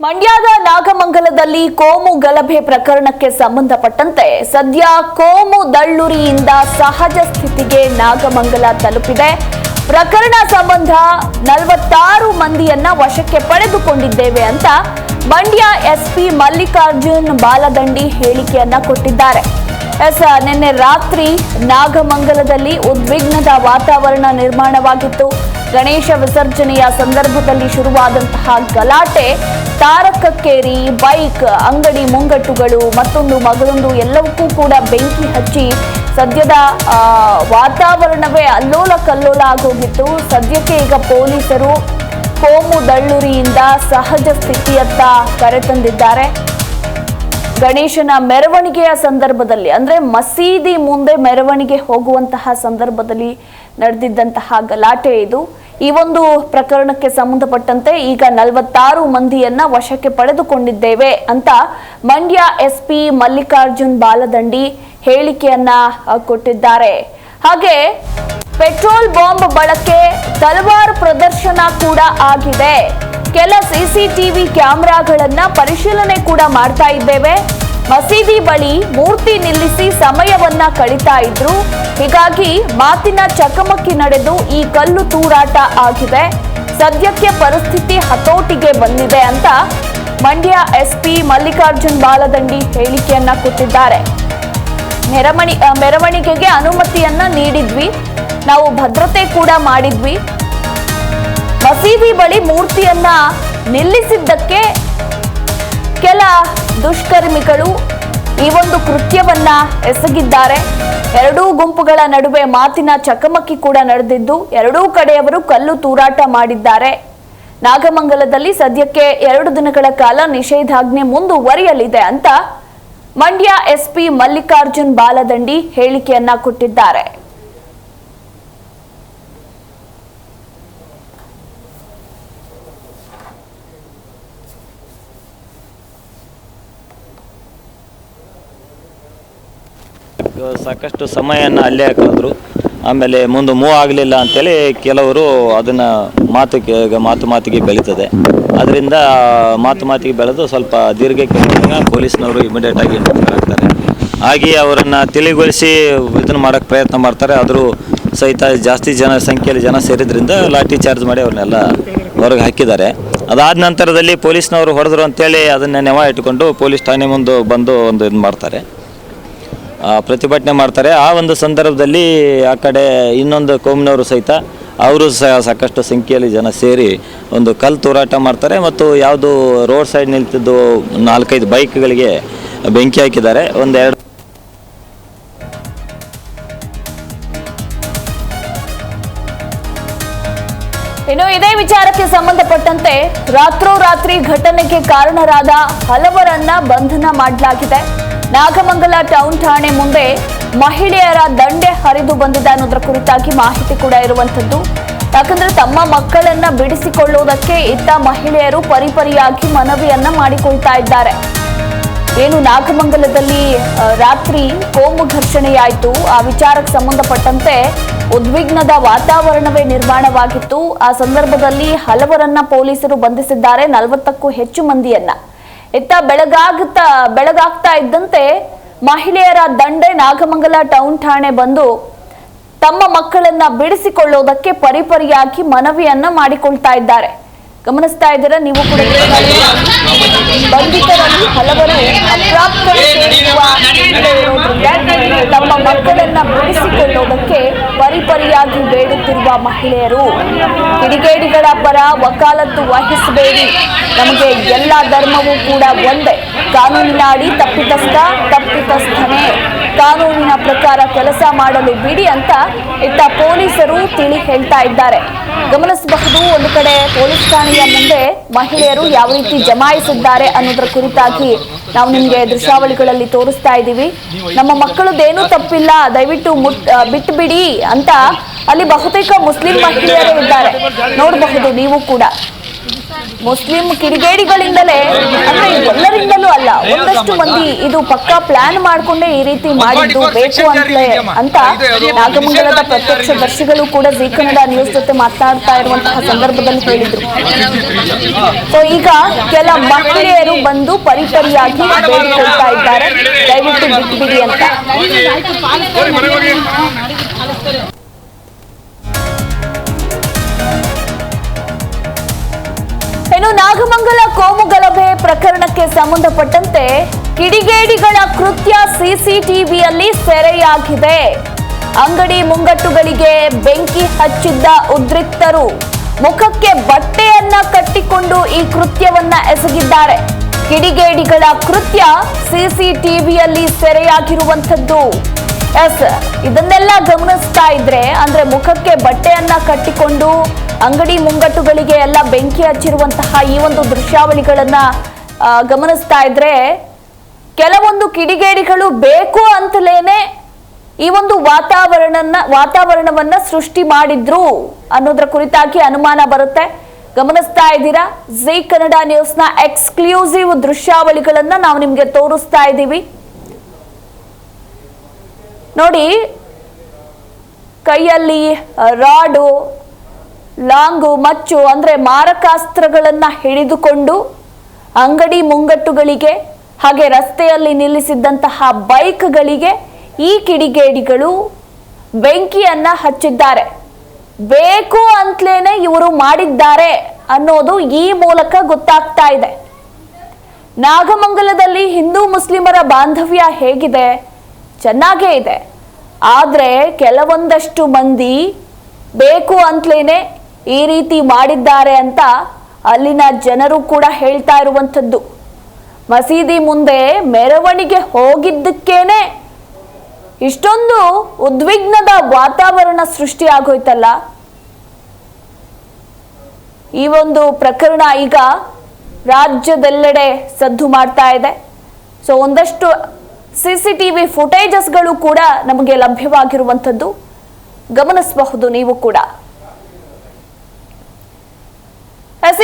ಮಂಡ್ಯದ ನಾಗಮಂಗಲದಲ್ಲಿ ಕೋಮು ಗಲಭೆ ಪ್ರಕರಣಕ್ಕೆ ಸಂಬಂಧಪಟ್ಟಂತೆ ಸದ್ಯ ಕೋಮು ದಳ್ಳುರಿಯಿಂದ ಸಹಜ ಸ್ಥಿತಿಗೆ ನಾಗಮಂಗಲ ತಲುಪಿದೆ. ಪ್ರಕರಣ ಸಂಬಂಧ ನಲವತ್ತಾರು ಮಂದಿಯನ್ನ ವಶಕ್ಕೆ ಪಡೆದುಕೊಂಡಿದ್ದೇವೆ ಅಂತ ಮಂಡ್ಯ ಎಸ್ಪಿ ಮಲ್ಲಿಕಾರ್ಜುನ್ ಬಾಲದಂಡಿ ಹೇಳಿಕೆಯನ್ನ ಕೊಟ್ಟಿದ್ದಾರೆ. ಎಸ್, ನಿನ್ನೆ ರಾತ್ರಿ ನಾಗಮಂಗಲದಲ್ಲಿ ಉದ್ವಿಗ್ನದ ವಾತಾವರಣ ನಿರ್ಮಾಣವಾಗಿತ್ತು. ಗಣೇಶ ವಿಸರ್ಜನೆಯ ಸಂದರ್ಭದಲ್ಲಿ ಶುರುವಾದಂತಹ ಗಲಾಟೆ ತಾರಕಕ್ಕೇರಿ, ಬೈಕ್, ಅಂಗಡಿ ಮುಂಗಟ್ಟುಗಳು, ಮತ್ತೊಂದು ಮಗಳೊಂದು ಎಲ್ಲವಕ್ಕೂ ಕೂಡ ಬೆಂಕಿ ಹಚ್ಚಿ ಸದ್ಯದ ವಾತಾವರಣವೇ ಅಲ್ಲೋಲ ಕಲ್ಲೋಲ ಆಗೋಗಿತ್ತು. ಸದ್ಯಕ್ಕೆ ಈಗ ಪೊಲೀಸರು ಕೋಮು ದಳ್ಳುರಿಯಿಂದ ಸಹಜ ಸ್ಥಿತಿಯತ್ತ ಕರೆತಂದಿದ್ದಾರೆ ಗಣೇಶನ ಮೆರವಣಿಗೆಯ ಸಂದರ್ಭದಲ್ಲಿ, ಅಂದ್ರೆ ಮಸೀದಿ ಮುಂದೆ ಮೆರವಣಿಗೆ ಹೋಗುವಂತಹ ಸಂದರ್ಭದಲ್ಲಿ ನಡೆದಿದ್ದಂತಹ ಗಲಾಟೆ ಇದು. ಈ ಒಂದು ಪ್ರಕರಣಕ್ಕೆ ಸಂಬಂಧಪಟ್ಟಂತೆ ಈಗ ನಲವತ್ತಾರು ಮಂದಿಯನ್ನ ವಶಕ್ಕೆ ಪಡೆದುಕೊಂಡಿದ್ದೇವೆ ಅಂತ ಮಂಡ್ಯ ಎಸ್ಪಿ ಮಲ್ಲಿಕಾರ್ಜುನ್ ಬಾಲದಂಡಿ ಹೇಳಿಕೆಯನ್ನ ಕೊಟ್ಟಿದ್ದಾರೆ. ಹಾಗೆ ಪೆಟ್ರೋಲ್ ಬಾಂಬ್ ಬಳಕೆ ತಲವಾರು ಪ್ರದರ್ಶನ ಕೂಡ ಆಗಿದೆ. ಕೆಲ ಸಿಸಿಟಿವಿ ಕ್ಯಾಮೆರಾಗಳನ್ನ ಪರಿಶೀಲನೆ ಕೂಡ ಮಾಡ್ತಾ ಇದ್ದೇವೆ. ಮಸೀದಿ ಬಳಿ ಮೂರ್ತಿ ನಿಲ್ಲಿಸಿ ಸಮಯವನ್ನ ಕಳೀತಾ ಇದ್ರು. ಹೀಗಾಗಿ ಮಾತಿನ ಚಕಮಕಿ ನಡೆದು ಈ ಕಲ್ಲು ತೂರಾಟ ಆಗಿದೆ. ಸದ್ಯಕ್ಕೆ ಪರಿಸ್ಥಿತಿ ಹತೋಟಿಗೆ ಬಂದಿದೆ ಅಂತ ಮಂಡ್ಯ ಎಸ್ಪಿ ಮಲ್ಲಿಕಾರ್ಜುನ್ ಬಾಲದಂಡಿ ಹೇಳಿಕೆಯನ್ನ ಕೊಟ್ಟಿದ್ದಾರೆ. ಮೆರವಣಿ ಮೆರವಣಿಗೆಗೆ ಅನುಮತಿಯನ್ನ ನೀಡಿದ್ವಿ. ನಾವು ಭದ್ರತೆ ಕೂಡ ಮಾಡಿದ್ವಿ. ಮಸೀದಿ ಬಳಿ ಮೂರ್ತಿಯನ್ನ ನಿಲ್ಲಿಸಿದ್ದಕ್ಕೆ ಕೆಲ ದುಷ್ಕರ್ಮಿಗಳು ಈ ಒಂದು ಕೃತ್ಯವನ್ನ ಎಸಗಿದ್ದಾರೆ. ಎರಡೂ ಗುಂಪುಗಳ ನಡುವೆ ಮಾತಿನ ಚಕಮಕಿ ಕೂಡ ನಡೆದಿದ್ದು, ಎರಡೂ ಕಡೆಯವರು ಕಲ್ಲು ತೂರಾಟ ಮಾಡಿದ್ದಾರೆ. ನಾಗಮಂಗಲದಲ್ಲಿ ಸದ್ಯಕ್ಕೆ ಎರಡು ದಿನಗಳ ಕಾಲ ನಿಷೇಧಾಜ್ಞೆ ಮುಂದುವರಿಯಲಿದೆ ಅಂತ ಮಂಡ್ಯ ಎಸ್ಪಿ ಮಲ್ಲಿಕಾರ್ಜುನ್ ಬಾಲದಂಡಿ ಹೇಳಿಕೆಯನ್ನ ಕೊಟ್ಟಿದ್ದಾರೆ. ಸಾಕಷ್ಟು ಸಮಯನ ಅಲ್ಲೇ ಕಳೆದ್ರು. ಆಮೇಲೆ ಮುಂದೆ ಮೂವ್ ಆಗಲಿಲ್ಲ ಅಂತೇಳಿ ಕೆಲವರು ಅದನ್ನು ಮಾತು ಮಾತು ಮಾತಿಗೆ ಬೆಳೀತದೆ. ಅದರಿಂದ ಮಾತು ಮಾತಿಗೆ ಬೆಳೆದು ಸ್ವಲ್ಪ ದೀರ್ಘಕ್ಕೆ ಪೊಲೀಸ್ನವರು ಇಮಿಡಿಯೇಟ್ ಆಗಿ ಆಗ್ತಾರೆ. ಹಾಗೆ ಅವರನ್ನು ತಿಳಿಗೊಳಿಸಿ ಇದನ್ನು ಮಾಡೋಕ್ಕೆ ಪ್ರಯತ್ನ ಮಾಡ್ತಾರೆ. ಆದರೂ ಸಹಿತ ಜಾಸ್ತಿ ಜನ ಸಂಖ್ಯೆಯಲ್ಲಿ ಜನ ಸೇರಿದ್ರಿಂದ ಲಾಠಿ ಚಾರ್ಜ್ ಮಾಡಿ ಅವ್ರನ್ನೆಲ್ಲ ಹೊರಗೆ ಹಾಕಿದ್ದಾರೆ. ಅದಾದ ನಂತರದಲ್ಲಿ ಪೊಲೀಸ್ನವರು ಹೊಡೆದ್ರು ಅಂತೇಳಿ ಅದನ್ನು ನೆವ ಇಟ್ಕೊಂಡು ಪೊಲೀಸ್ ಠಾಣೆ ಮುಂದೆ ಬಂದು ಒಂದು ಇದು ಮಾಡ್ತಾರೆ. ಪ್ರತಿಭಟನೆ ಮಾಡ್ತಾರೆ. ಆ ಒಂದು ಸಂದರ್ಭದಲ್ಲಿ ಆ ಕಡೆ ಇನ್ನೊಂದು ಕೋಮಿನವರು ಸಹಿತ ಅವರು ಸಹ ಸಾಕಷ್ಟು ಸಂಖ್ಯೆಯಲ್ಲಿ ಜನ ಸೇರಿ ಒಂದು ಕಲ್ಲು ತೂರಾಟ ಮಾಡ್ತಾರೆ ಮತ್ತು ಯಾವುದು ರೋಡ್ ಸೈಡ್ ನಿಲ್ತಿದ್ದು ನಾಲ್ಕೈದು ಬೈಕ್ಗಳಿಗೆ ಬೆಂಕಿ ಹಾಕಿದ್ದಾರೆ. ಒಂದೆರಡು ಇನ್ನು ಇದೇ ವಿಚಾರಕ್ಕೆ ಸಂಬಂಧಪಟ್ಟಂತೆ ರಾತ್ರೋರಾತ್ರಿ ಘಟನೆಗೆ ಕಾರಣರಾದ ಹಲವರನ್ನ ಬಂಧನ ಮಾಡಲಾಗಿದೆ. ನಾಗಮಂಗಲ ಟೌನ್ ಠಾಣೆ ಮುಂದೆ ಮಹಿಳೆಯರ ದಂಡೆ ಹರಿದು ಬಂದಿದೆ ಅನ್ನೋದರ ಕುರಿತಾಗಿ ಮಾಹಿತಿ ಕೂಡ ಇರುವಂತದ್ದು ಯಾಕಂದ್ರೆ ತಮ್ಮ ಮಕ್ಕಳನ್ನ ಬಿಡಿಸಿಕೊಳ್ಳುವುದಕ್ಕೆ ಇತ್ತ ಮಹಿಳೆಯರು ಪರಿಪರಿಯಾಗಿ ಮನವಿಯನ್ನ ಮಾಡಿಕೊಳ್ತಾ ಇದ್ದಾರೆ. ಏನು ನಾಗಮಂಗಲದಲ್ಲಿ ರಾತ್ರಿ ಕೋಮು ಘರ್ಷಣೆಯಾಯಿತು. ಆ ವಿಚಾರಕ್ಕೆ ಸಂಬಂಧಪಟ್ಟಂತೆ ಉದ್ವಿಗ್ನದ ವಾತಾವರಣವೇ ನಿರ್ಮಾಣವಾಗಿತ್ತು. ಆ ಸಂದರ್ಭದಲ್ಲಿ ಹಲವರನ್ನ ಪೊಲೀಸರು ಬಂಧಿಸಿದ್ದಾರೆ. ನಲವತ್ತಕ್ಕೂ ಹೆಚ್ಚು ಮಂದಿಯನ್ನ. ಇತ್ತ ಬೆಳಗಾಗ್ತಾ ಬೆಳಗಾಗ್ತಾ ಇದ್ದಂತೆ ಮಹಿಳೆಯರ ದಂಡೆ ನಾಗಮಂಗಲ ಟೌನ್ ಠಾಣೆ ಬಂದು ತಮ್ಮ ಮಕ್ಕಳನ್ನ ಬಿಡಿಸಿಕೊಳ್ಳುವುದಕ್ಕೆ ಪರಿಪರಿಯಾಗಿ ಮನವಿಯನ್ನ ಮಾಡಿಕೊಳ್ತಾ ಇದ್ದಾರೆ. ಗಮನಿಸ್ತಾ ಇದ್ದೀರಾ? ನೀವು ಕೂಡ ಬಂಧಿತರಲ್ಲಿ ಹಲವರು ಇರೋದ್ರಿಂದ ತಮ್ಮ ಮಕ್ಕಳನ್ನ ಬಿಡಿಸಿಕೊಳ್ಳುವುದಕ್ಕೆ ಪರಿಪರಿಯಾಗಿ ಬೇಡುತ್ತಿರುವ ಮಹಿಳೆಯರು. ಕಿಡಿಗೇಡಿಗಳ ಪರ ವಕಾಲತ್ತು ವಹಿಸಬೇಡಿ. ನಮಗೆ ಎಲ್ಲ ಧರ್ಮವೂ ಕೂಡ ಒಂದೇ. ಕಾನೂನಿನ ಅಡಿ ತಪ್ಪಿತಸ್ಥ ತಪ್ಪಿತಸ್ಥನೇ. ಕಾನೂನಿನ ಪ್ರಕಾರ ಕೆಲಸ ಮಾಡಲು ಬಿಡಿ ಅಂತ ಇತ್ತ ಪೊಲೀಸರು ತಿಳಿ ಹೇಳ್ತಾ ಇದ್ದಾರೆ. ಗಮನಿಸಬಹುದು ಒಂದು ಕಡೆ ಪೊಲೀಸ್ ಠಾಣೆಯ ಮುಂದೆ ಮಹಿಳೆಯರು ಯಾವ ರೀತಿ ಜಮಾಯಿಸಿದ್ದಾರೆ ಅನ್ನೋದ್ರ ಕುರಿತಾಗಿ ನಾವು ನಿಮಗೆ ದೃಶ್ಯಾವಳಿಗಳಲ್ಲಿ ತೋರಿಸ್ತಾ ಇದ್ದೀವಿ. ನಮ್ಮ ಮಕ್ಕಳದ್ದೇನೂ ತಪ್ಪಿಲ್ಲ ದಯವಿಟ್ಟು ಮುಟ್ ಆ, ಬಿಟ್ಟು ಬಿಡಿ ಅಂತ ಅಲ್ಲಿ ಬಹುತೇಕ ಮುಸ್ಲಿಂ ಮಹಿಳೆಯರೇ ಇದ್ದಾರೆ. ನೋಡಬಹುದು ನೀವು ಕೂಡ. ಮುಸ್ಲಿಂ ಕಿಡಿಗೇಡಿಗಳಿಂದಲೇ ಅಂದ್ರೆ ಎಲ್ಲರಿಂದಲೂ ಅಲ್ಲ ಒಂದಷ್ಟು ಮಂದಿ ಇದು ಪಕ್ಕಾ ಪ್ಲಾನ್ ಮಾಡ್ಕೊಂಡೇ ಈ ರೀತಿ ಮಾಡಿದ್ದು ಬೇಕು ಅಂತಲೇ ಅಂತ ನಾಗಮಂಗಲದ ಪ್ರತ್ಯಕ್ಷದರ್ಶಿಗಳು ಕೂಡ ಜಿ ಕನ್ನಡ ನ್ಯೂಸ್ ಜೊತೆ ಮಾತನಾಡ್ತಾ ಇರುವಂತಹ ಸಂದರ್ಭದಲ್ಲಿ ಹೇಳಿದ್ರು. ಸೊ ಈಗ ಕೆಲ ಮಹಿಳೆಯರು ಬಂದು ಪರಿಪರಿಯಾಗಿ ಬೇಡಿಕೊಳ್ತಾ ಇದ್ದಾರೆ. ದಯವಿಟ್ಟು ಬಿಟ್ಬಿಡಿ ಅಂತ. ಇನ್ನು ನಾಗಮಂಗಲ ಕೋಮು ಗಲಭೆ ಪ್ರಕರಣಕ್ಕೆ ಸಂಬಂಧಪಟ್ಟಂತೆ ಕಿಡಿಗೇಡಿಗಳ ಕೃತ್ಯ ಸಿಸಿಟಿವಿಯಲ್ಲಿ ಸೆರೆಯಾಗಿದೆ. ಅಂಗಡಿ ಮುಂಗಟ್ಟುಗಳಿಗೆ ಬೆಂಕಿ ಹಚ್ಚಿದ್ದ ಉದ್ರಿಕ್ತರು ಮುಖಕ್ಕೆ ಬಟ್ಟೆಯನ್ನ ಕಟ್ಟಿಕೊಂಡು ಈ ಕೃತ್ಯವನ್ನ ಎಸಗಿದ್ದಾರೆ. ಕಿಡಿಗೇಡಿಗಳ ಕೃತ್ಯ ಸಿಸಿಟಿವಿಯಲ್ಲಿ ಸೆರೆಯಾಗಿರುವಂಥದ್ದು. ಎಸ್, ಇದನ್ನೆಲ್ಲ ಗಮನಿಸ್ತಾ ಇದ್ರೆ ಅಂದ್ರೆ ಮುಖಕ್ಕೆ ಬಟ್ಟೆಯನ್ನ ಕಟ್ಟಿಕೊಂಡು ಅಂಗಡಿ ಮುಂಗಟ್ಟುಗಳಿಗೆ ಎಲ್ಲ ಬೆಂಕಿ ಹಚ್ಚಿರುವಂತಹ ಈ ಒಂದು ದೃಶ್ಯಾವಳಿಗಳನ್ನ ಗಮನಿಸ್ತಾ ಇದ್ರೆ ಕೆಲವೊಂದು ಕಿಡಿಗೇಡಿಗಳು ಬೇಕು ಅಂತಲೇನೆ ಈ ಒಂದು ವಾತಾವರಣನ ವಾತಾವರಣವನ್ನ ಸೃಷ್ಟಿ ಮಾಡಿದ್ರು ಅನ್ನೋದ್ರ ಕುರಿತಾಗಿ ಅನುಮಾನ ಬರುತ್ತೆ. ಗಮನಿಸ್ತಾ ಇದ್ದೀರಾ? ಜೀ ಕನ್ನಡ ನ್ಯೂಸ್ನ ಎಕ್ಸ್ಕ್ಲೂಸಿವ್ ದೃಶ್ಯಾವಳಿಗಳನ್ನ ನಾವು ನಿಮ್ಗೆ ತೋರಿಸ್ತಾ ಇದ್ದೀವಿ. ನೋಡಿ, ಕೈಯಲ್ಲಿ ರಾಡು ಲಾಂಗು, ಮಚ್ಚು, ಅಂದ್ರೆ ಮಾರಕಾಸ್ತ್ರಗಳನ್ನ ಹಿಡಿದುಕೊಂಡು ಅಂಗಡಿ ಮುಂಗಟ್ಟುಗಳಿಗೆ ಹಾಗೆ ರಸ್ತೆಯಲ್ಲಿ ನಿಲ್ಲಿಸಿದ್ದಂತಹ ಬೈಕ್ಗಳಿಗೆ ಈ ಕಿಡಿಗೇಡಿಗಳು ಬೆಂಕಿಯನ್ನ ಹಚ್ಚಿದ್ದಾರೆ. ಬೇಕು ಅಂತಲೇನೆ ಇವರು ಮಾಡಿದ್ದಾರೆ ಅನ್ನೋದು ಈ ಮೂಲಕ ಗೊತ್ತಾಗ್ತಾ ಇದೆ. ನಾಗಮಂಗಲದಲ್ಲಿ ಹಿಂದೂ ಮುಸ್ಲಿಮರ ಬಾಂಧವ್ಯ ಹೇಗಿದೆ? ಚೆನ್ನಾಗೇ ಇದೆ. ಆದರೆ ಕೆಲವೊಂದಷ್ಟು ಮಂದಿ ಬೇಕು ಅಂತಲೇನೆ ಈ ರೀತಿ ಮಾಡಿದ್ದಾರೆ ಅಂತ ಅಲ್ಲಿನ ಜನರು ಕೂಡ ಹೇಳ್ತಾ ಇರುವಂಥದ್ದು. ಮಸೀದಿ ಮುಂದೆ ಮೆರವಣಿಗೆ ಹೋಗಿದ್ದಕ್ಕೇನೆ ಇಷ್ಟೊಂದು ಉದ್ವಿಗ್ನದ ವಾತಾವರಣ ಸೃಷ್ಟಿಯಾಗೋಯ್ತಲ್ಲ ಈ ಒಂದು ಪ್ರಕರಣ ಈಗ ರಾಜ್ಯದೆಲ್ಲೆಡೆ ಸದ್ದು ಮಾಡ್ತಾ ಇದೆ. ಸೊ, ಒಂದಷ್ಟು ಸಿ ಸಿ ಟಿ ವಿ ಫುಟೇಜಸ್ಗಳು ಕೂಡ ನಮಗೆ ಲಭ್ಯವಾಗಿರುವಂಥದ್ದು. ಗಮನಿಸಬಹುದು ನೀವು ಕೂಡ.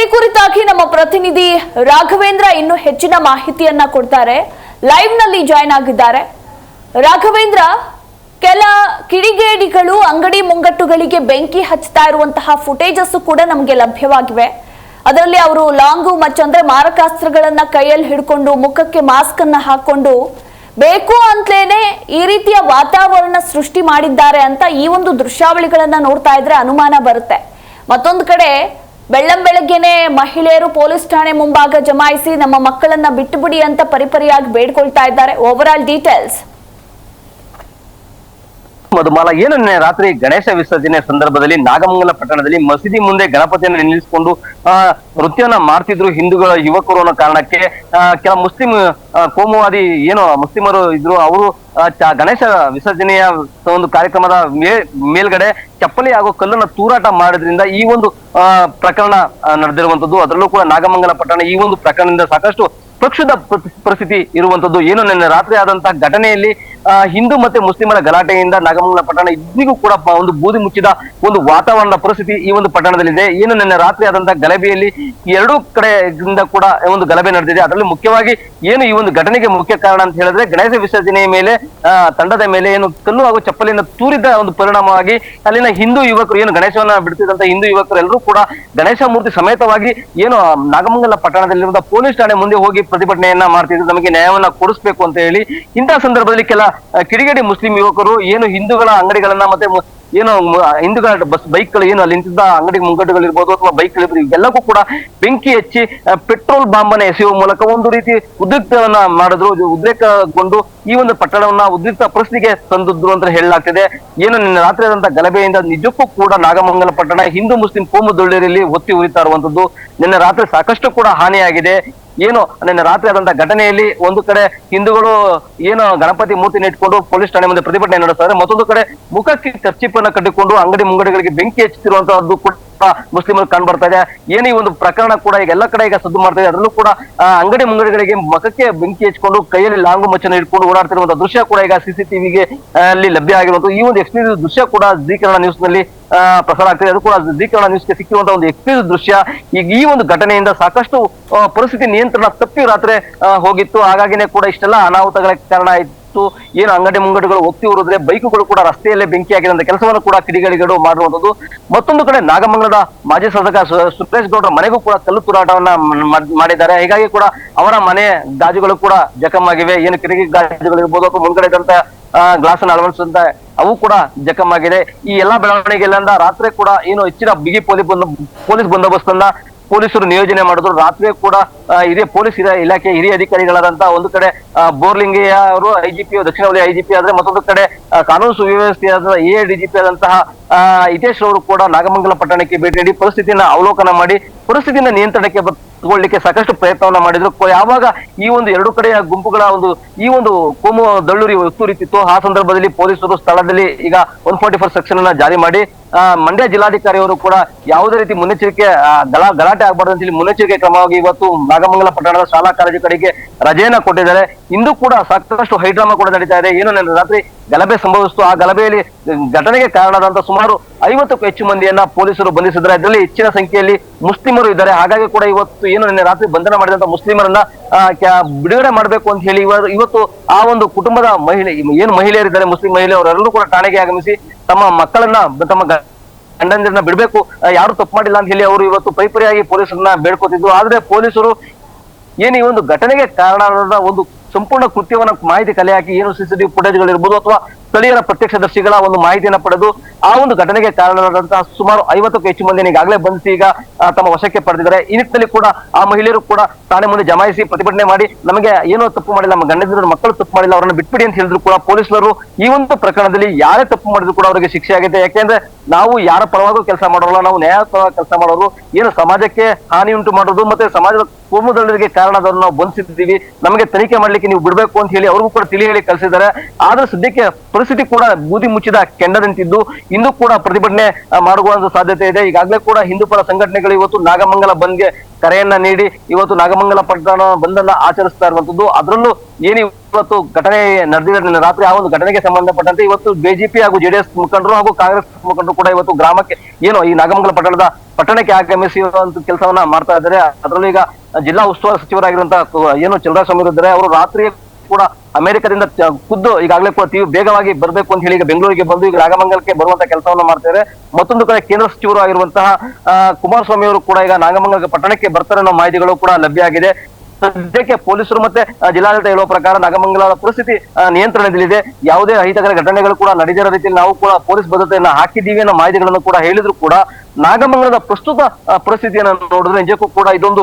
ಈ ಕುರಿತಾಗಿ ನಮ್ಮ ಪ್ರತಿನಿಧಿ ರಾಘವೇಂದ್ರ ಇನ್ನು ಹೆಚ್ಚಿನ ಮಾಹಿತಿಯನ್ನ ಕೊಡ್ತಾರೆ. ಲೈವ್ನಲ್ಲಿ ಜಾಯ್ನ್ ಆಗಿದ್ದಾರೆ. ರಾಘವೇಂದ್ರ, ಕೆಲ ಕಿಡಿಗೇಡಿಗಳು ಅಂಗಡಿ ಮುಂಗಟ್ಟುಗಳಿಗೆ ಬೆಂಕಿ ಹಚ್ತಾ ಇರುವಂತಹ ಫುಟೇಜಸ್ ಕೂಡ ನಮಗೆ ಲಭ್ಯವಾಗಿವೆ. ಅದರಲ್ಲಿ ಅವರು ಲಾಂಗು ಮಚ್ಚಂದ್ರೆ ಮಾರಕಾಸ್ತ್ರಗಳನ್ನ ಕೈಯಲ್ಲಿ ಹಿಡ್ಕೊಂಡು ಮುಖಕ್ಕೆ ಮಾಸ್ಕ್ ಅನ್ನ ಹಾಕೊಂಡು ಬೇಕು ಅಂತಲೇನೆ ಈ ರೀತಿಯ ವಾತಾವರಣ ಸೃಷ್ಟಿ ಮಾಡಿದ್ದಾರೆ ಅಂತ ಈ ಒಂದು ದೃಶ್ಯಾವಳಿಗಳನ್ನ ನೋಡ್ತಾ ಇದ್ರೆ ಅನುಮಾನ ಬರುತ್ತೆ. ಮತ್ತೊಂದು ಕಡೆ ಬೆಳ್ಳಂ ಬೆಳಗ್ಗೆನೆ ಮಹಿಳೆಯರು ಪೊಲೀಸ್ ಠಾಣೆ ಮುಂಭಾಗ ಜಮಾಯಿಸಿ ನಮ್ಮ ಮಕ್ಕಳನ್ನ ಬಿಟ್ಟುಬಿಡಿ ಅಂತ ಪರಿಪರಿಯಾಗಿ ಬೇಡ್ಕೊಳ್ತಾ ಇದ್ದಾರೆ. ಓವರ್ ಆಲ್ ಡೀಟೇಲ್ಸ್ ಮಧುಮಾಲ, ಏನು ರಾತ್ರಿ ಗಣೇಶ ವಿಸರ್ಜನೆ ಸಂದರ್ಭದಲ್ಲಿ ನಾಗಮಂಗಲ ಪಟ್ಟಣದಲ್ಲಿ ಮಸೀದಿ ಮುಂದೆ ಗಣಪತಿಯನ್ನು ನಿಲ್ಲಿಸಿಕೊಂಡು, ಆ ನೃತ್ಯವನ್ನ ಮಾಡ್ತಿದ್ರು ಹಿಂದೂಗಳ ಯುವಕರು ಅನ್ನೋ ಕಾರಣಕ್ಕೆ ಕೆಲ ಮುಸ್ಲಿಂ ಕೋಮುವಾದಿ ಏನು ಮುಸ್ಲಿಮರು ಇದ್ರು, ಅವರು ಗಣೇಶ ವಿಸರ್ಜನೆಯ ಒಂದು ಕಾರ್ಯಕ್ರಮದ ಮೇಲ್ಗಡೆ ಚಪ್ಪಲಿ ಹಾಗೂ ಕಲ್ಲನ್ನ ತೂರಾಟ ಮಾಡಿದ್ರಿಂದ ಈ ಒಂದು ಪ್ರಕರಣ ನಡೆದಿರುವಂತದ್ದು ಅದರಲ್ಲೂ ಕೂಡ ನಾಗಮಂಗಲ ಪಟ್ಟಣ ಈ ಒಂದು ಪ್ರಕರಣದಿಂದ ಸಾಕಷ್ಟು ಪ್ರಕ್ಷುಬ್ಧ ಪರಿಸ್ಥಿತಿ ಇರುವಂತದ್ದು ಏನು, ನಿನ್ನೆ ರಾತ್ರಿ ಆದಂತಹ ಘಟನೆಯಲ್ಲಿ ಹಿಂದೂ ಮತ್ತೆ ಮುಸ್ಲಿಮರ ಗಲಾಟೆಯಿಂದ ನಾಗಮಂಗಲ ಪಟ್ಟಣ ಇದ್ದಿಗೂ ಕೂಡ ಒಂದು ಬೂದಿ ಮುಚ್ಚಿದ ಒಂದು ವಾತಾವರಣದ ಪರಿಸ್ಥಿತಿ ಈ ಒಂದು ಪಟ್ಟಣದಲ್ಲಿದೆ. ಏನು ನಿನ್ನೆ ರಾತ್ರಿ ಆದಂತಹ ಗಲಭೆಯಲ್ಲಿ ಎರಡೂ ಕಡೆಯಿಂದ ಕೂಡ ಒಂದು ಗಲಭೆ ನಡೆದಿದೆ. ಅದರಲ್ಲಿ ಮುಖ್ಯವಾಗಿ ಏನು ಈ ಒಂದು ಘಟನೆಗೆ ಮುಖ್ಯ ಕಾರಣ ಅಂತ ಹೇಳಿದ್ರೆ ಗಣೇಶ ವಿಸರ್ಜನೆಯ ಮೇಲೆ ತಂಡದ ಮೇಲೆ ಏನು ಕಲ್ಲು ಹಾಗೂ ಚಪ್ಪಲಿಯನ್ನು ತೂರಿದ ಒಂದು ಪರಿಣಾಮವಾಗಿ ಅಲ್ಲಿನ ಹಿಂದೂ ಯುವಕರು ಏನು ಗಣೇಶವನ್ನ ಬಿಡ್ತಿದ್ದಂತ ಹಿಂದೂ ಯುವಕರು ಎಲ್ಲರೂ ಕೂಡ ಗಣೇಶ ಮೂರ್ತಿ ಸಮೇತವಾಗಿ ಏನು ನಾಗಮಂಗಲ ಪಟ್ಟಣದಲ್ಲಿರುವ ಪೊಲೀಸ್ ಠಾಣೆ ಮುಂದೆ ಹೋಗಿ ಪ್ರತಿಭಟನೆಯನ್ನ ಮಾಡ್ತಿದ್ರು. ನಮಗೆ ನ್ಯಾಯವನ್ನ ಕೊಡಿಸ್ಬೇಕು ಅಂತ ಹೇಳಿ ಇಂತಹ ಸಂದರ್ಭದಲ್ಲಿ ಕೆಲ ಕಿಡಿಗೇಡಿ ಮುಸ್ಲಿಂ ಯುವಕರು ಏನು ಹಿಂದೂಗಳ ಅಂಗಡಿಗಳನ್ನ ಮತ್ತೆ ಏನು ಹಿಂದೂಗಳ ಬಸ್ ಬೈಕ್ಗಳು ಏನು ಅಲ್ಲಿ ನಿಂತಿದ್ದ ಅಂಗಡಿ ಮುಂಗಟ್ಟುಗಳಿರ್ಬೋದು ಅಥವಾ ಬೈಕ್ಗಳಿರ್ಬೋದು ಇವೆಲ್ಲಕ್ಕೂ ಕೂಡ ಬೆಂಕಿ ಹಚ್ಚಿ ಪೆಟ್ರೋಲ್ ಬಾಂಬನ್ನ ಎಸೆಯುವ ಮೂಲಕ ಒಂದು ರೀತಿ ಉದ್ರಿಕ್ತವನ್ನ ಮಾಡಿದ್ರು. ಉದ್ರೇಕಗೊಂಡು ಈ ಒಂದು ಪಟ್ಟಣವನ್ನ ಉದ್ರಿಕ್ತ ಪರಿಸ್ಥಿತಿಗೆ ತಂದಿದ್ರು ಅಂತ ಹೇಳಲಾಗ್ತಿದೆ. ಏನು ನಿನ್ನೆ ರಾತ್ರಿ ಆದಂತ ಗಲಭೆಯಿಂದ ನಿಜಕ್ಕೂ ಕೂಡ ನಾಗಮಂಗಲ ಪಟ್ಟಣ ಹಿಂದೂ ಮುಸ್ಲಿಂ ಕೋಮು ದೊಳ್ಳೆಯಲ್ಲಿ ಒತ್ತಿ ಉರಿತಾ ಇರುವಂತದ್ದು. ನಿನ್ನೆ ರಾತ್ರಿ ಸಾಕಷ್ಟು ಕೂಡ ಹಾನಿಯಾಗಿದೆ. ಏನು, ನಿನ್ನೆ ರಾತ್ರಿ ಆದಂತಹ ಘಟನೆಯಲ್ಲಿ ಒಂದು ಕಡೆ ಹಿಂದೂಗಳು ಏನು ಗಣಪತಿ ಮೂರ್ತಿನ ಇಟ್ಕೊಂಡು ಪೊಲೀಸ್ ಠಾಣೆ ಮುಂದೆ ಪ್ರತಿಭಟನೆ ನಡೆಸ್ತಾರೆ ಮತ್ತೊಂದು ಕಡೆ ಮುಖಕ್ಕೆ ಕರ್ಚಿಪನ್ನ ಕಟ್ಟಿಕೊಂಡು ಅಂಗಡಿ ಮುಂಗಡಿಗಳಿಗೆ ಬೆಂಕಿ ಹಚ್ಚುತ್ತಿರುವಂತಹದ್ದು ಕೂಡ ಮುಸ್ಲಿಮರು ಕಂಡು ಬರ್ತಾ ಇದೆ. ಏನೇ ಒಂದು ಪ್ರಕರಣ ಕೂಡ ಈಗ ಎಲ್ಲ ಕಡೆ ಈಗ ಸದ್ದು ಮಾಡ್ತಾ ಇದೆ. ಅದರಲ್ಲೂ ಕೂಡ ಅಂಗಡಿ ಮುಂಗಡಿಗಳಿಗೆ ಮಖಕ್ಕೆ ಬೆಂಕಿ ಹಚ್ಕೊಂಡು ಕೈಯಲ್ಲಿ ಲಾಂಗು ಮಚ್ಚನ ಇಟ್ಕೊಂಡು ಓಡಾಡ್ತಿರುವಂತಹ ದೃಶ್ಯ ಕೂಡ ಈಗ ಸಿಸಿಟಿವಿಗೆ ಅಲ್ಲಿ ಲಭ್ಯ ಆಗಿರುವಂತಹ ಈ ಒಂದು ಎಕ್ಸ್ಕ್ಲೂಸಿವ್ ದೃಶ್ಯ ಕೂಡ ಜಿ ನ್ಯೂಸ್ನಲ್ಲಿ ಪ್ರಸಾರ ಆಗ್ತಿದೆ ಅದು ಕೂಡ ಜಿ ಕನ್ನಡ ನ್ಯೂಸ್ಗೆ ಸಿಕ್ಕಿರುವಂತಹ ಒಂದು ಎಕ್ಸ್ಕ್ಲೂಸಿವ್ ದೃಶ್ಯ. ಈಗ ಈ ಒಂದು ಘಟನೆಯಿಂದ ಸಾಕಷ್ಟು ಪರಿಸ್ಥಿತಿ ನಿಯಂತ್ರಣ ತಪ್ಪಿ ರಾತ್ರಿ ಹೋಗಿತ್ತು. ಹಾಗಾಗಿನೇ ಕೂಡ ಇಷ್ಟೆಲ್ಲ ಅನಾಹುತಗಳ ಕಾರಣ ಆಯ್ತು. ಏನು ಅಂಗಡಿ ಮುಂಗಡಿಗಳು ಒತ್ತಿ ಉರಿದ್ರೆ ಬೈಕುಗಳು ಕೂಡ ರಸ್ತೆಯಲ್ಲೇ ಬೆಂಕಿ ಹಾಕಿದಂತ ಕೆಲಸವನ್ನು ಕೂಡ ಕಿಡಿಗೇಡಿಗಳು ಮಾಡಿರುವಂತದ್ದು ಮತ್ತೊಂದು ಕಡೆ ನಾಗಮಂಗಲದ ಮಾಜಿ ಶಾಸಕ ಸು- ಸುರೇಶ್ ಗೌಡರ ಮನೆಗೂ ಕೂಡ ಕಲ್ಲು ತೂರಾಟವನ್ನ ಮಾಡಿದ್ದಾರೆ. ಹೀಗಾಗಿ ಕೂಡ ಅವರ ಮನೆ ಗಾಜುಗಳು ಕೂಡ ಜಖಮಾಗಿವೆ. ಏನು ಕಿಟಕಿ ಗಾಜುಗಳು ಇರ್ಬೋದು ಅಥವಾ ಮುಂದ್ಗಡೆ ಇದ್ದಂತ ಅನ್ನು ಅಳವಡಿಸಿದಂತ ಅವು ಕೂಡ ಜಖಮ್ಮಾಗಿದೆ ಈ ಎಲ್ಲಾ ಬೆಳವಣಿಗೆಗಳಿಂದ ರಾತ್ರಿ ಕೂಡ ಏನು ಹೆಚ್ಚಿನ ಬಿಗಿ ಪೊಲೀಸ್ ಬಂದೋಬಸ್ತನ್ನ ಪೊಲೀಸರು ನಿಯೋಜನೆ ಮಾಡಿದ್ರು. ರಾತ್ರಿ ಕೂಡ ಹಿರಿಯ ಪೊಲೀಸ್ ಇಲ- ಇಲಾಖೆ ಹಿರಿಯ ಅಧಿಕಾರಿಗಳಾದಂತಹ ಒಂದು ಕಡೆ ಬೋರ್ಲಿಂಗೇಯ ಅವರು ಐಜಿಪಿ ದಕ್ಷಿಣ ವಲಯ ಐಜಿಪಿ ಆದ್ರೆ ಮತ್ತೊಂದು ಕಡೆ ಕಾನೂನು ಸುವ್ಯವಸ್ಥೆಯಾದ ಎ ಡಿಜಿಪಿ ಆದಂತಹ ಹಿತೇಶ್ ಅವರು ಕೂಡ ನಾಗಮಂಗಲ ಪಟ್ಟಣಕ್ಕೆ ಭೇಟಿ ನೀಡಿ ಪರಿಸ್ಥಿತಿಯನ್ನ ಅವಲೋಕನ ಮಾಡಿ ಪರಿಸ್ಥಿತಿಯನ್ನ ನಿಯಂತ್ರಣಕ್ಕೆ ತಗೊಳ್ಳಿಕ್ಕೆ ಸಾಕಷ್ಟು ಪ್ರಯತ್ನವನ್ನ ಮಾಡಿದ್ರು. ಯಾವಾಗ ಈ ಒಂದು ಎರಡು ಕಡೆಯ ಗುಂಪುಗಳ ಒಂದು, ಈ ಒಂದು ಕೋಮು ದಳ್ಳೂರಿ ರೀತಿತ್ತು ಆ ಸಂದರ್ಭದಲ್ಲಿ ಪೊಲೀಸರು ಸ್ಥಳದಲ್ಲಿ ಈಗ ಒನ್ ಫಾರ್ಟಿ ಫೋರ್ ಸೆಕ್ಷನ್ ಅನ್ನ ಜಾರಿ ಮಾಡಿ ಮಂಡ್ಯ ಜಿಲ್ಲಾಧಿಕಾರಿಯವರು ಕೂಡ ಯಾವುದೇ ರೀತಿ ಮುನ್ನೆಚ್ಚರಿಕೆ ಗಲಾ, ಗಲಾಟೆ ಆಗಬಾರ್ದು ಅಂತ ಹೇಳಿ ಮುನ್ನೆಚ್ಚರಿಕೆ ಕ್ರಮವಾಗಿ ಇವತ್ತು ನಾಗಮಂಗಲ ಪಟ್ಟಣದ ಶಾಲಾ ಕಾಲೇಜು ಕಡೆಗೆ ರಜೆಯನ್ನ ಕೊಟ್ಟಿದ್ದಾರೆ. ಇಂದು ಕೂಡ ಸಾಕಷ್ಟು ಹೈಡ್ರಾಮಾ ಕೂಡ ನಡೀತಾ ಇದೆ. ಏನು ರಾತ್ರಿ ಗಲಭೆ ಸಂಭವಿಸಿತು. ಆ ಗಲಭೆಯಲ್ಲಿ ಘಟನೆಗೆ ಕಾರಣದಂತ ಸುಮಾರು ಐವತ್ತಕ್ಕೂ ಹೆಚ್ಚು ಮಂದಿಯನ್ನ ಪೊಲೀಸರು ಬಂಧಿಸಿದ್ದಾರೆ. ಅದರಲ್ಲಿ ಹೆಚ್ಚಿನ ಸಂಖ್ಯೆಯಲ್ಲಿ ಮುಸ್ಲಿಮರು ಇದ್ದಾರೆ. ಹಾಗಾಗಿ ಕೂಡ ಇವತ್ತು ಏನು ನಿನ್ನೆ ರಾತ್ರಿ ಬಂಧನ ಮಾಡಿದಂತ ಮುಸ್ಲಿಮರನ್ನ ಬಿಡುಗಡೆ ಮಾಡಬೇಕು ಅಂತ ಹೇಳಿ ಇವತ್ತು ಆ ಒಂದು ಕುಟುಂಬದ ಮಹಿಳೆ, ಏನು ಮಹಿಳೆಯರಿದ್ದಾರೆ, ಮುಸ್ಲಿಂ ಮಹಿಳೆಯರೆಲ್ಲರೂ ಕೂಡ ಠಾಣೆಗೆ ಆಗಮಿಸಿ ತಮ್ಮ ಮಕ್ಕಳನ್ನ, ತಮ್ಮ ಗಂಡಂದಿರನ್ನ ಬಿಡಬೇಕು. ಯಾರು ತಪ್ಪು ಮಾಡಿಲ್ಲ ಅಂತ ಹೇಳಿ ಅವರು ಇವತ್ತು ಪೈಪರಿಯಾಗಿ ಪೊಲೀಸರನ್ನ ಬೇಡ್ಕೋತಿದ್ರು ಆದ್ರೆ ಪೊಲೀಸರು ಏನು ಈ ಒಂದು ಘಟನೆಗೆ ಕಾರಣವಾದ ಒಂದು ಸಂಪೂರ್ಣ ಕೃತ್ಯವನ್ನ ಮಾಹಿತಿ ಕಲೆ ಹಾಕಿ ಏನು ಸಿಸಿಟಿವಿ ಫುಟೇಜ್ಗಳಿರ್ಬೋದು ಅಥವಾ ಸ್ಥಳೀಯರ ಪ್ರತ್ಯಕ್ಷದರ್ಶಿಗಳ ಒಂದು ಮಾಹಿತಿಯನ್ನ ಪಡೆದು ಆ ಒಂದು ಘಟನೆಗೆ ಕಾರಣರಾದಂತಹ ಸುಮಾರು ಐವತ್ತಕ್ಕೂ ಹೆಚ್ಚು ಮಂದಿ ಈಗಾಗಲೇ ಬಂಧಿಸಿ ಈಗ ತಮ್ಮ ವಶಕ್ಕೆ ಪಡೆದಿದ್ದಾರೆ. ಈ ನಿಟ್ಟಿನಲ್ಲಿ ಕೂಡ ಆ ಮಹಿಳೆಯರು ಕೂಡ ತಾನೇ ಮುಂದೆ ಜಮಾಯಿಸಿ ಪ್ರತಿಭಟನೆ ಮಾಡಿ, ನಮಗೆ ಏನೋ ತಪ್ಪು ಮಾಡಿಲ್ಲ, ನಮ್ಮ ಗಂಡಂದಿರ ಮಕ್ಕಳು ತಪ್ಪು ಮಾಡಿಲ್ಲ, ಅವರನ್ನು ಬಿಟ್ಬಿಡಿ ಅಂತ ಹೇಳಿದ್ರು ಕೂಡ ಪೊಲೀಸರು ಈ ಒಂದು ಪ್ರಕರಣದಲ್ಲಿ ಯಾರೇ ತಪ್ಪು ಮಾಡಿದ್ರು ಕೂಡ ಅವರಿಗೆ ಶಿಕ್ಷೆ ಆಗಿದೆ. ಯಾಕೆಂದ್ರೆ ನಾವು ಯಾರ ಪರವಾಗೂ ಕೆಲಸ ಮಾಡೋಲ್ಲ, ನಾವು ನ್ಯಾಯ ಕೆಲಸ ಮಾಡೋರು. ಏನು ಸಮಾಜಕ್ಕೆ ಹಾನಿ ಉಂಟು ಮಾಡೋದು ಮತ್ತೆ ಸಮಾಜದ ಕೋಮುದಳರಿಗೆ ಕಾರಣ ಅದನ್ನು ನಾವು ಬಂಧಿಸಿದ್ದೀವಿ. ನಮಗೆ ತನಿಖೆ ಮಾಡ್ಲಿಕ್ಕೆ ನೀವು ಬಿಡಬೇಕು ಅಂತ ಹೇಳಿ ಅವ್ರಿಗೂ ಕೂಡ ತಿಳಿ ಹೇಳಿ ಕಳಿಸಿದ್ದಾರೆ. ಆದ್ರೆ ಸದ್ಯಕ್ಕೆ ಪರಿಸ್ಥಿತಿ ಕೂಡ ಬೂದಿ ಮುಚ್ಚಿದ ಕೆಂಡದಂತಿದ್ದು. ಇಂದು ಕೂಡ ಪ್ರತಿಭಟನೆ ಮಾಡುವಂತ ಸಾಧ್ಯತೆ ಇದೆ. ಈಗಾಗಲೇ ಕೂಡ ಹಿಂದೂಪರ ಸಂಘಟನೆಗಳು ಇವತ್ತು ನಾಗಮಂಗಲ ಬಂದ್ಗೆ ಕರೆಯನ್ನ ನೀಡಿ, ಇವತ್ತು ನಾಗಮಂಗಲ ಪಟ್ಟಣ ಬಂದನ್ನ ಆಚರಿಸ್ತಾ ಇರುವಂತದ್ದು. ಅದರಲ್ಲೂ ಏನು ಇವತ್ತು ಘಟನೆ ನಡೆದಿದೆ ರಾತ್ರಿ ಆ ಒಂದು ಘಟನೆಗೆ ಸಂಬಂಧಪಟ್ಟಂತೆ ಇವತ್ತು ಬಿಜೆಪಿ ಹಾಗೂ ಜೆಡಿಎಸ್ ಮುಖಂಡರು ಹಾಗೂ ಕಾಂಗ್ರೆಸ್ ಮುಖಂಡರು ಕೂಡ ಇವತ್ತು ಗ್ರಾಮಕ್ಕೆ ಏನು ಈ ನಾಗಮಂಗಲ ಪಟ್ಟಣದ ಪಟ್ಟಣಕ್ಕೆ ಆಗಮಿಸಿ ಕೆಲಸವನ್ನ ಮಾಡ್ತಾ ಇದ್ದಾರೆ. ಅದರಲ್ಲೂ ಈಗ ಜಿಲ್ಲಾ ಉಸ್ತುವಾರಿ ಸಚಿವರಾಗಿರುವಂತಹ, ಏನು ಚಂದ್ರಸ್ವಾಮಿ ಇದ್ದಾರೆ, ಅವರು ರಾತ್ರಿ ಕೂಡ ಅಮೆರಿಕದಿಂದ ಖುದ್ದು ಈಗಾಗಲೇ ಕೂಡ ತೀವ್ರ ಬೇಗವಾಗಿ ಬರಬೇಕು ಅಂತ ಹೇಳಿ ಈಗ ಬೆಂಗಳೂರಿಗೆ ಬಂದು ಈಗ ನಾಗಮಂಗಲಕ್ಕೆ ಬರುವಂತಹ ಕೆಲಸವನ್ನ ಮಾಡ್ತಾರೆ ಮತ್ತೊಂದು ಕಡೆ ಕೇಂದ್ರ ಸಚಿವರು ಆಗಿರುವಂತಹ ಕುಮಾರಸ್ವಾಮಿ ಅವರು ಕೂಡ ಈಗ ನಾಗಮಂಗಲ ಪಟ್ಟಣಕ್ಕೆ ಬರ್ತಾರೆ ಅನ್ನೋ ಮಾಹಿತಿಗಳು ಕೂಡ ಲಭ್ಯ ಆಗಿದೆ. ಸದ್ಯಕ್ಕೆ ಪೊಲೀಸರು ಮತ್ತೆ ಜಿಲ್ಲಾಡಳಿತ ಹೇಳುವ ಪ್ರಕಾರ ನಾಗಮಂಗಲದ ಪರಿಸ್ಥಿತಿ ನಿಯಂತ್ರಣದಲ್ಲಿದೆ ಯಾವುದೇ ಅಹಿತಕರ ಘಟನೆಗಳು ಕೂಡ ನಡೆದಿರೋ ರೀತಿಯಲ್ಲಿ ನಾವು ಕೂಡ ಪೊಲೀಸ್ ಭದ್ರತೆಯನ್ನ ಹಾಕಿದ್ದೀವಿ ಅನ್ನೋ ಮಾಹಿತಿಗಳನ್ನು ಕೂಡ ಹೇಳಿದ್ರು ಕೂಡ ನಾಗಮಂಗಲದ ಪ್ರಸ್ತುತ ಪರಿಸ್ಥಿತಿಯನ್ನ ನೋಡಿದ್ರೆ ನಿಜಕ್ಕೂ ಕೂಡ ಇದೊಂದು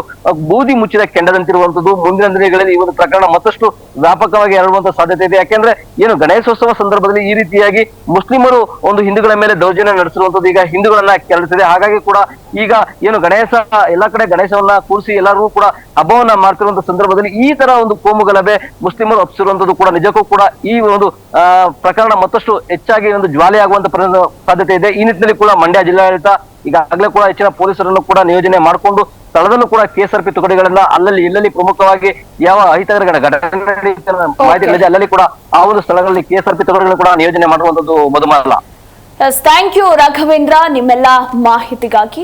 ಬೂದಿ ಮುಚ್ಚಿದ ಕೆಂಡದಂತಿರುವಂತದ್ದು ಮುಂದಿನ ದಿನಗಳಲ್ಲಿ ಈ ಒಂದು ಪ್ರಕರಣ ಮತ್ತಷ್ಟು ವ್ಯಾಪಕವಾಗಿ ಹರಡುವಂತ ಸಾಧ್ಯತೆ ಇದೆ. ಯಾಕೆಂದ್ರೆ ಏನು ಗಣೇಶೋತ್ಸವ ಸಂದರ್ಭದಲ್ಲಿ ಈ ರೀತಿಯಾಗಿ ಮುಸ್ಲಿಮರು ಒಂದು ಹಿಂದೂಗಳ ಮೇಲೆ ದೌರ್ಜನ್ಯ ನಡೆಸಿರುವಂತದ್ದು ಈಗ ಹಿಂದೂಗಳನ್ನ ಕೆರಳಿಸಿದೆ. ಹಾಗಾಗಿ ಕೂಡ ಈಗ ಏನು ಗಣೇಶ ಎಲ್ಲಾ ಕಡೆ ಗಣೇಶವನ್ನ ಕೂರಿಸಿ ಎಲ್ಲರೂ ಕೂಡ ಹಬ್ಬವನ್ನ ಮಾಡ್ತಿರುವಂತ ಸಂದರ್ಭದಲ್ಲಿ ಈ ತರ ಒಂದು ಕೋಮು ಗಲಭೆ ಮುಸ್ಲಿಮರು ಒಪ್ಪಿಸಿರುವಂತದ್ದು ಕೂಡ ನಿಜಕ್ಕೂ ಕೂಡ ಈ ಒಂದು ಆ, ಪ್ರಕರಣ ಮತ್ತಷ್ಟು ಹೆಚ್ಚಾಗಿ ಒಂದು ಜ್ವಾಲೆ ಆಗುವಂತ ಸಾಧ್ಯತೆ ಇದೆ. ಈ ನಿಟ್ಟಿನಲ್ಲಿ ಕೂಡ ಮಂಡ್ಯ ಜಿಲ್ಲಾಡಳಿತ ಈಗಾಗಲೇ ಕೂಡ ಹೆಚ್ಚಿನ ಪೊಲೀಸರನ್ನು ಕೂಡ ನಿಯೋಜನೆ ಮಾಡಿಕೊಂಡು ಸ್ಥಳದಲ್ಲೂ ಕೂಡ ಕೆಎಸ್ಆರ್ಪಿ ತುಕಡಿಗಳನ್ನ ಅಲ್ಲಲ್ಲಿ ಇಲ್ಲಲ್ಲಿ ಪ್ರಮುಖವಾಗಿ ಯಾವ ಅಹಿತಕರ ಘಟನೆ ಮಾಹಿತಿಗಳಿದೆ ಅಲ್ಲಲ್ಲಿ ಕೂಡ ಆ ಒಂದು ಸ್ಥಳಗಳಲ್ಲಿ ಕೆಎಸ್ಆರ್ಪಿ ತುಕಡಿಗಳನ್ನು ಕೂಡ ನಿಯೋಜನೆ ಮಾಡುವಂತದ್ದು ಮಧುಮಲ್ಲ. ಮಾಡಲ್ಲ ಥ್ಯಾಂಕ್ ಯು ರಾಘವೇಂದ್ರ. ನಿಮ್ಮೆಲ್ಲ ಮಾಹಿತಿಗಾಗಿ